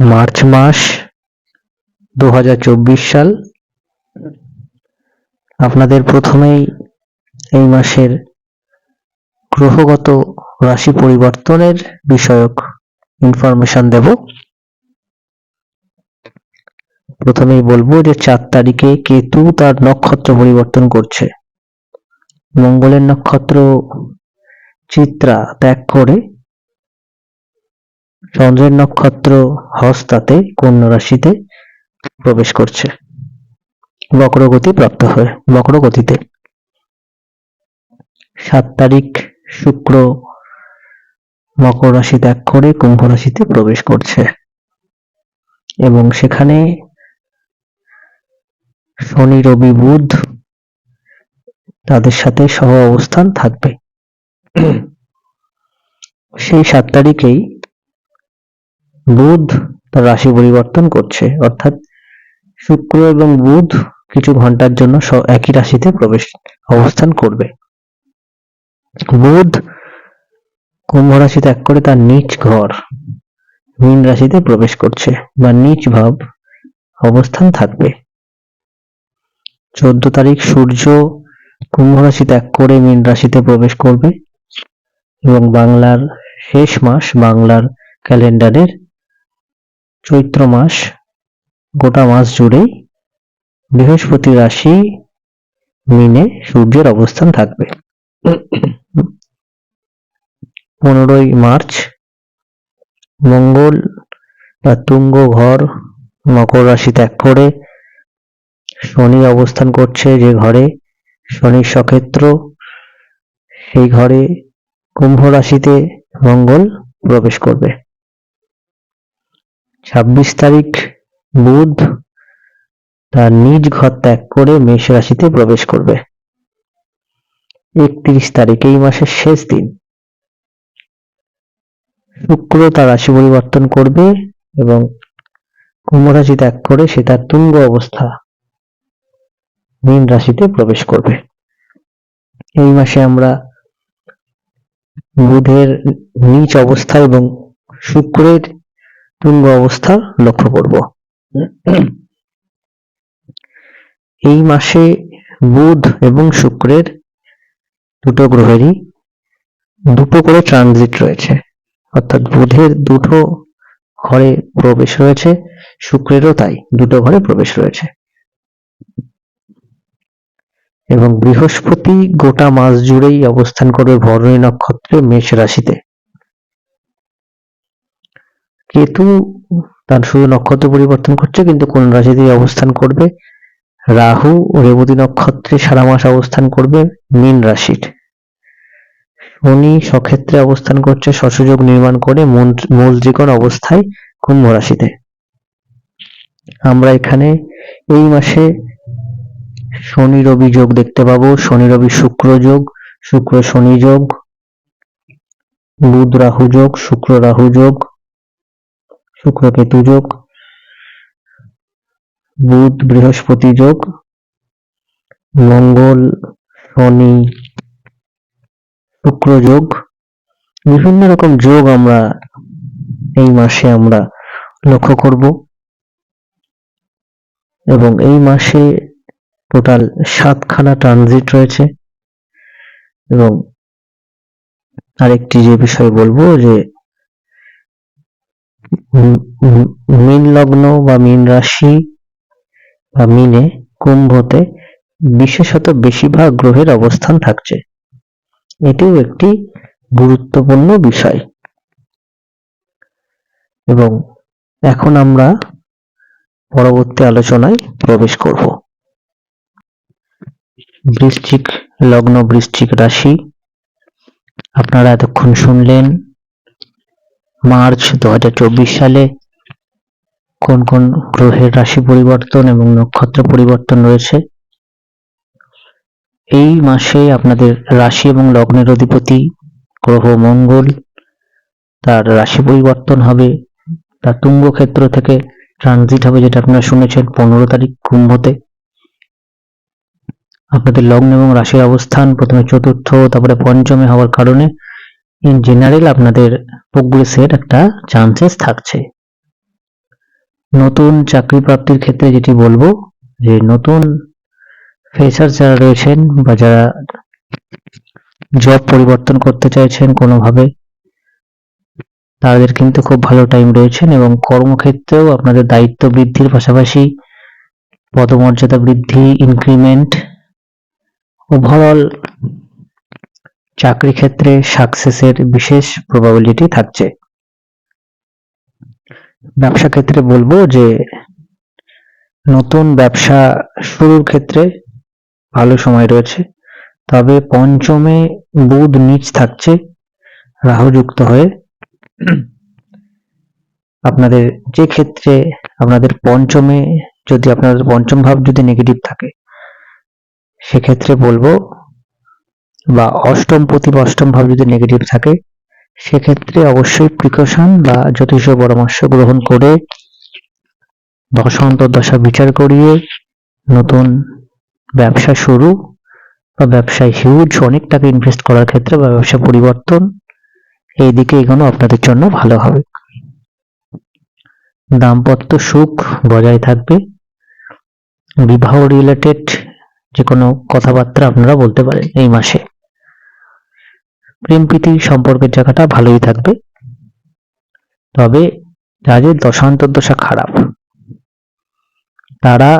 March মাস দু হাজার চব্বিশ সাল। আপনাদের প্রথমেই এই মাসের গ্রহগত রাশি পরিবর্তনের বিষয়ক ইনফরমেশন দেব। প্রথমেই বলব যে চার তারিখে কেতু তার নক্ষত্র পরিবর্তন করছে। মঙ্গলের নক্ষত্র চিত্রা ত্যাগ করে চন্দ্রের নক্ষত্র হস্তাতে কন্যা রাশিতে প্রবেশ করছে। বক্রগতি প্রাপ্ত হয়ে, বক্রগতিতে। সাত তারিখ, শুক্র মকর রাশি ত্যাগ করে কুম্ভ রাশিতে প্রবেশ করছে। এবং সেখানে শনি, রবি, বুধ তাদের সাথে সহ অবস্থান থাকবে। সেই সাত তারিখেই বুধ তার রাশি পরিবর্তন করছে। অর্থাৎ শুক্র এবং বুধ কিছু ঘণ্টার জন্য একই রাশিতে প্রবেশ, অবস্থান করবে। বুধ কুম্ভ রাশি ত্যাগ করে তার নিচ ঘর, মীন রাশিতে প্রবেশ করছে বা নিচ ভাব অবস্থান থাকবে। চোদ্দ তারিখ সূর্য কুম্ভ রাশি ত্যাগ করে মীন রাশিতে প্রবেশ করবে এবং বাংলার শেষ মাস বাংলার ক্যালেন্ডারের চৈত্র মাস, গোটা মাস জুড়েই বৃহস্পতি রাশি মিনে সূর্যের অবস্থান থাকবে। পনেরোই মার্চ, মঙ্গল তার তুঙ্গ ঘর, মকর রাশি ত্যাগ করে শনি অবস্থান করছে যে ঘরে, শনির সক্ষেত্র, সেই ঘরে কুম্ভ রাশিতে মঙ্গল প্রবেশ করবে। ছাব্বিশ তারিখ, বুধ, তার নিজ ঘর ত্যাগ করে মেষ রাশিতে প্রবেশ করবে। একত্রিশ তারিখ, এই মাসের শেষ দিন। শুক্র তার রাশি পরিবর্তন করবে এবং কুম্ভ রাশি ত্যাগ করে সে তার তুঙ্গ অবস্থা মীন রাশিতে প্রবেশ করবে। এই মাসে আমরা বুধের নিচ অবস্থা এবং শুক্রের তুঙ্গ অবস্থা লক্ষ্য করব। এই মাসে বুধ এবং শুক্রের দুটো গ্রহেরই দুটো করে ট্রানজিট রয়েছে। অর্থাৎ বুধের দুটো ঘরে প্রবেশ রয়েছে, শুক্রেরও তাই দুটো ঘরে প্রবেশ রয়েছে। এবং বৃহস্পতি গোটা মাস জুড়েই অবস্থান করবে ভরণী নক্ষত্রে মেষ রাশিতে। কেতু তার শুধু নক্ষত্র পরিবর্তন করছে, কিন্তু কোন রাশিতেই অবস্থান করবে? রাহু রেবতী নক্ষত্রে সারা মাস অবস্থান করবে মীন রাশির। শনি সক্ষেত্রে অবস্থান করছে, সসযোগ নির্মাণ করে মূল ত্রিকোণ অবস্থায় কুম্ভ রাশিতে। আমরা এখানে এই মাসে শনি রবি যোগ দেখতে পাবো। শনি রবি শুক্র যোগ, শুক্র শনি যোগ, বুধ রাহু যোগ, শুক্র রাহু যোগ শুক্র কেতু যোগ বুধ বৃহস্পতি যোগ, মঙ্গল শনি শুক্র যোগ। বিভিন্ন রকম যোগ আমরা এই মাসে আমরা লক্ষ্য করব এবং এই মাসে টোটাল সাতখানা ট্রানজিট রয়েছে এবং আরেকটি যে বিষয় বলব যে মীন লগ্ন বা মীন রাশি বা মিনে কুম্ভতে বিশেষত বেশিরভাগ গ্রহের অবস্থান থাকছে। এটিও একটি গুরুত্বপূর্ণ বিষয়। এবং এখন আমরা পরবর্তী আলোচনায় প্রবেশ করব। বৃশ্চিক লগ্ন, বৃশ্চিক রাশি, আপনারা এতক্ষণ শুনলেন মার্চ দু হাজার চব্বিশ সালে কোন কোন গ্রহের রাশি পরিবর্তন এবং নক্ষত্র পরিবর্তন রয়েছে? এই মাসে আপনাদের রাশি এবং লগ্নের অধিপতি গ্রহ মঙ্গল, তার রাশি পরিবর্তন হবে, তার তুঙ্গ ক্ষেত্র থেকে ট্রানজিট হবে যেটা আপনারা শুনেছেন পনেরো তারিখ কুম্ভতে। আপনাদের লগ্ন এবং রাশির অবস্থান প্রথমে চতুর্থ, তারপরে পঞ্চমে হওয়ার কারণে ইন জেনারেল আপনাদের প্রোগ্রেসের একটা চান্সেস থাকছে। নতুন চাকরি প্রাপ্তির ক্ষেত্রে যেটি বলব, যে নতুন ফ্রেশার যারা রয়েছেন বা যারা জব পরিবর্তন করতে চাইছেন কোনোভাবে, তাদের কিন্তু খুব ভালো টাইম রয়েছেন এবং কর্মক্ষেত্রেও আপনাদের দায়িত্ব বৃদ্ধির পাশাপাশি পদমর্যাদা বৃদ্ধি ইনক্রিমেন্ট ওভারঅল চাকরি ক্ষেত্রে সাকসেসের বিশেষ প্রবাবিলিটি থাকছে। ব্যবসা ক্ষেত্রে বলব যে, নতুন ব্যবসা শুরুর ক্ষেত্রে ভালো সময় রয়েছে, তবে পঞ্চমে বুধ নিচ থাকছে, রাহু যুক্ত হয়ে। আপনাদের যে ক্ষেত্রে আপনাদের পঞ্চমে যদি আপনাদের পঞ্চম ভাব যদি নেগেটিভ থাকে, সেক্ষেত্রে বলব বা অষ্টম প্রতি অষ্টম ভাব যদি নেগেটিভ থাকে, সেক্ষেত্রে অবশ্যই প্রিকশন বা জ্যোতিষ পরামর্শ গ্রহণ করে দশ বিচার করিয়ে নতুন ব্যবসা শুরু বা ব্যবসায় হিউজ অনেক টাকা ইনভেস্ট করার ক্ষেত্রে বা ব্যবসা পরিবর্তন এই দিকে এগোনো আপনাদের জন্য ভালো হবে। দাম্পত্য সুখ বজায় থাকবে। বিবাহ রিলেটেড যে কোনো কথাবার্তা আপনারা বলতে পারেন এই মাসে। প্রেম প্রীতি সম্পর্কের জায়গাটা ভালোই থাকবে। তবে যাদের দশান্তর্দশা খারাপ। তারা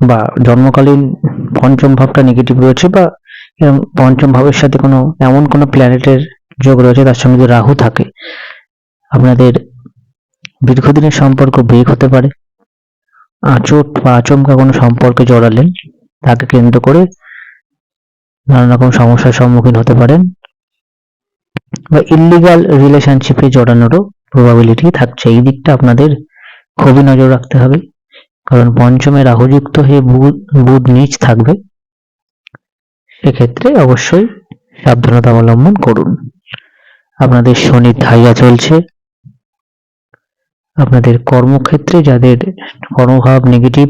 বা জন্মকালীন পঞ্চম ভাবটা নেগেটিভ রয়েছে বা পঞ্চম ভাবের সাথে কোনো, এমন কোনো প্ল্যানেটের যোগ রয়েছে, তার সঙ্গে রাহু থাকে, আপনাদের দীর্ঘদিনের সম্পর্ক ব্রেক হতে পারে। আচট বা আচমকা কোনো সম্পর্কে জড়ালেন, তাকে কেন্দ্র করে নানা রকম সমস্যার সম্মুখীন হতে পারেন বা ইল্লিগাল রিলেশনশিপে জড়ানোরও প্রবাবিলিটি থাকছে। এই দিকটা আপনাদের খুবই নজর রাখতে হবে। কারণ পঞ্চমে রাহুযুক্ত হয়ে বুধ নিচ থাকবে। সেক্ষেত্রে অবশ্যই সাবধানতা অবলম্বন করুন। আপনাদের শনি ধাইয়া চলছে। আপনাদের কর্মক্ষেত্রে যাদের কর্মভাব নেগেটিভ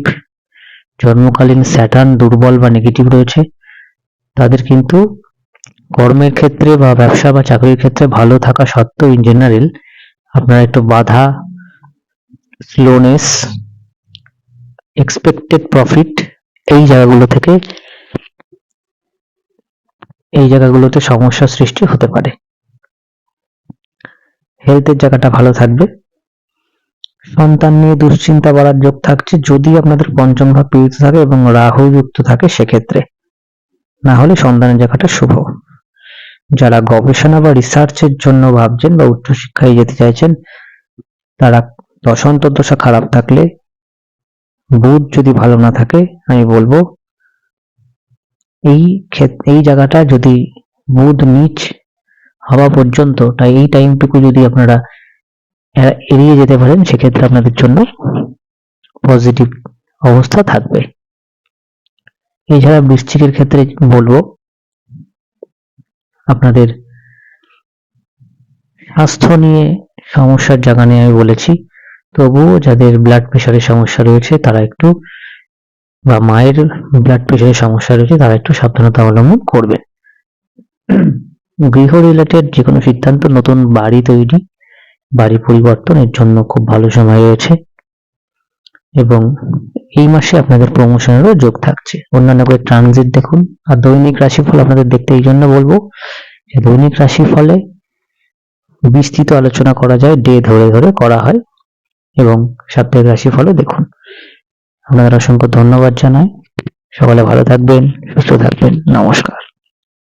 জন্মকালীন স্যাটার্ন দুর্বল বা নেগেটিভ রয়েছে তাদের কিন্তু কর্মের ক্ষেত্রে বা ব্যবসা বা চাকরির ক্ষেত্রে ভালো থাকা সত্ত্বেও ইন জেনারেল আপনারা একটু বাধা স্লোনেস এক্সপেক্টেড প্রফিট এই জায়গাগুলো থেকে এই জায়গাগুলোতে সমস্যা সৃষ্টি হতে পারে। হেলথের জায়গাটা ভালো থাকবে। সন্তান নিয়ে দুশ্চিন্তা বাড়ার যোগ থাকছে। যদি আপনাদের পঞ্চম ভাব পীড়িত থাকে এবং রাহু যুক্ত থাকে সেক্ষেত্রে। না হলে সন্তানের জায়গাটা শুভ। যারা গবেষণা বা রিসার্চের জন্য ভাবছেন বা উচ্চশিক্ষায় যেতে চাইছেন, তারা দশান্তর দশা খারাপ থাকলে, বুধ যদি ভালো না থাকে, আমি বলব, এই ক্ষেত্রে এই জায়গাটা যদি বুধ নিচ হওয়া পর্যন্ত, তাই এই টাইমটুকু যদি আপনারা এড়িয়ে যেতে পারেন, সেক্ষেত্রে আপনাদের জন্য পজিটিভ অবস্থা থাকবে। এছাড়া বৃশ্চিকের ক্ষেত্রে বলব, আপনাদের স্বাস্থ্য নিয়ে সমস্যার জায়গা নিয়ে আমি বলেছি। তবুও যাদের ব্লাড প্রেশারের সমস্যা রয়েছে, তারা একটু, বা মায়ের ব্লাড প্রেশারের সমস্যা রয়েছে, তারা একটু সাবধানতা অবলম্বন করবেন। গৃহ রিলেটেড যে কোনো সিদ্ধান্ত, নতুন বাড়ি তৈরি, বাড়ি পরিবর্তনের জন্য খুব ভালো সময় রয়েছে। এবং এই মাসে আপনাদের প্রমোশনেরও যোগ থাকছে। অন্যান্য করে ট্রানজিট দেখুন, আর দৈনিক রাশিফল আপনাদের দেখতে এই জন্য বলব যে দৈনিক রাশিফলে বিস্তৃত আলোচনা করা যায় ডে ধরে ধরে করা হয়, এবং সাপ্তাহিক রাশিফলও দেখুন। আপনাদের অসংখ্য ধন্যবাদ জানাই। সকালে ভালো থাকবেন, সুস্থ থাকবেন। নমস্কার।